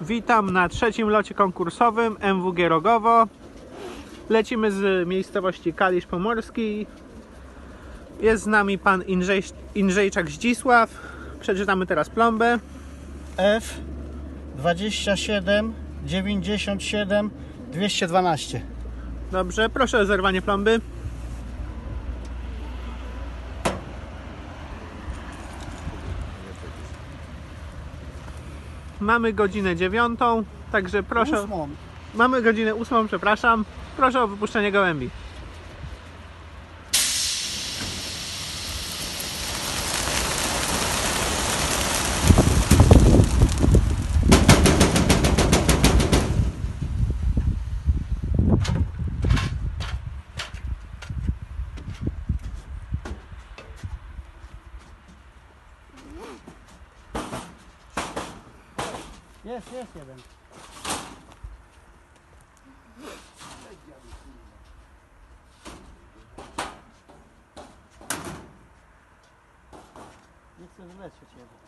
Witam na trzecim locie konkursowym MWG Rogowo. Lecimy z miejscowości Kalisz Pomorski. Jest z nami pan Indrzej, Indrzejczak Zdzisław. Przeczytamy teraz plombę. F 27 97 212. Dobrze, proszę o zerwanie plomby. Mamy godzinę dziewiątą, także proszę. Ósmą. Mamy godzinę ósmą, przepraszam. Proszę o wypuszczenie gołębi. Jest, jest jeden. Nie chcę wlecieć jeden.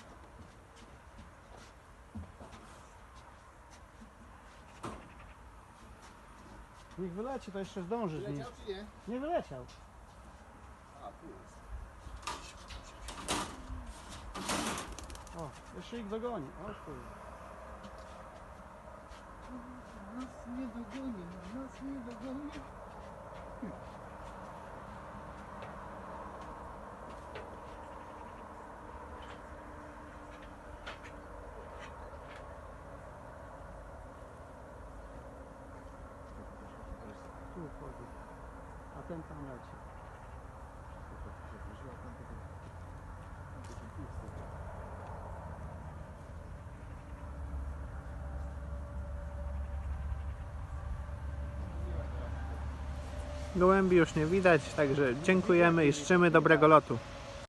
Niech wyleci, to jeszcze zdąży z nim. Leciał czy nie? Nie wyleciał. A, tu jest. O, jeszcze ich dogoni. O, kurde. Nas nie dogoni, nas nie dogoni. Tu wchodzi. A ten Gołębi już nie widać, także dziękujemy i życzymy dobrego lotu.